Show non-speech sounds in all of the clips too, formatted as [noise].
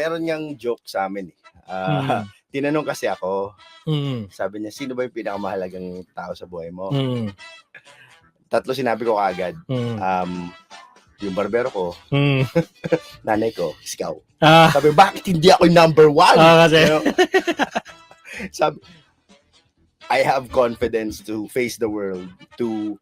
meron niyang joke sa amin eh. Hmm. Ah, [laughs] Tinanong kasi ako, Mm. sabi niya, sino ba yung pinakamahalagang tao sa buhay mo? Mm. Tatlo sinabi ko kaagad. Mm. Um, yung barbero ko, Mm. [laughs] nanay ko, ikaw. Ah, Sabi, bakit hindi ako yung number one? Ah, kasi- You know? [laughs] Sabi, I have confidence to face the world, to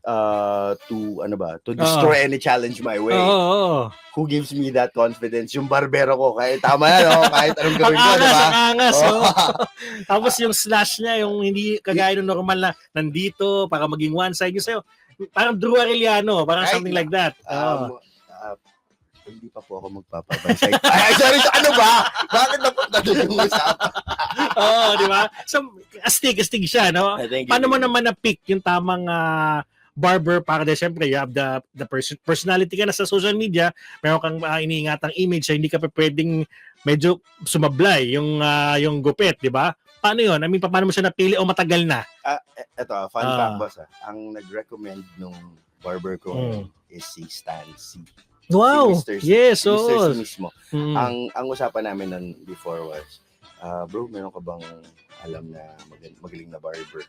uh to ano ba to destroy any challenge my way Ah. oo, oo. who gives me that confidence yung barbero ko kahit tama yan no? [laughs] kahit anong gawin ko di angas, ba ang angas. Oo. oh. [laughs] Tapos yung slash niya, yung hindi kagaya ng normal na nandito para maging one side. Yung sa'yo, parang Drew Arellano, parang Ay, something like that. Um, uh, hindi pa po ako magpapabansay. [laughs] Ay, sorry, so ano ba? Bakit napunta doon yung usapan? Oo, di ba? So, astig, astig siya, no? Think Paano mo naman na-pick yung tamang ah, barber para de syempre you have the the person, personality ka na sa social media meron kang uh, iniingatang image so hindi ka pa pwedeng medyo sumablay yung ah, yung gupit di ba paano yun I mean paano mo siya napili o matagal na Ah, e- eto, fun Ah. fact boss ah. Ang nag-recommend nung barber ko Mm. is si Stan C. wow Mr. C. yes Mr. oo C mismo. Mm. Ang ang usapan namin nun before was, ah, bro, meron ka bang alam na mag- magaling na barber?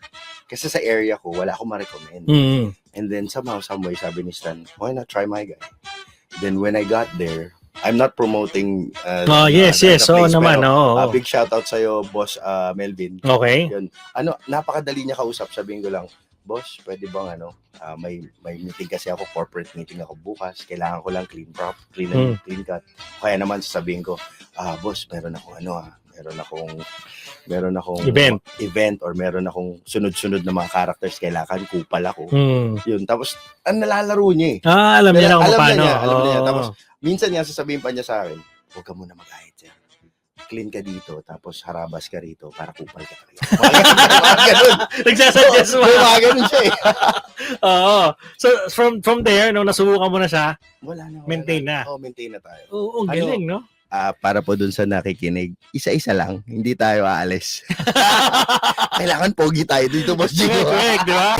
Kasi sa area ko, wala akong ma-recommend. Mm. And then somehow, some way, sabi ni Stan, why not try my guy? Then when I got there, I'm not promoting uh, oh yes the- yes oo place, naman oo ah, big shout out sa'yo, boss ah, Melvin. okay Ano, napakadali niya kausap. Sabihin ko lang, boss, pwede bang ano, ah, may may meeting kasi ako, corporate meeting ako bukas. Kailangan ko lang clean prop, clean, Mm. clean cut. Kaya naman sasabihin ko, ah, boss, meron akong ano ah, meron akong meron akong Event. event or meron akong sunod-sunod na mga characters kailangan kupal ako. mm. Yun, tapos ang nalalaro niya eh. ah alam niya lang kung alam na paano niya, alam na niya. Tapos, Minsan nga sasabihin pa niya sa akin, huwag ka muna mag-ahit sir. Clean ka dito, tapos harabas ka rito para kupal ka talaga. [laughs] Nagsasuggest mo Mga ganun siya eh. [laughs] oo so from from there nung nasubukan mo na siya Wala na. Wala Maintain na. Oo, maintain na tayo. oo ang Ano? galing no Ah, para po dun sa nakikinig, isa-isa lang, hindi tayo aalis. [laughs] Kailangan pogi tayo dito, Boss Jigo. correct di ba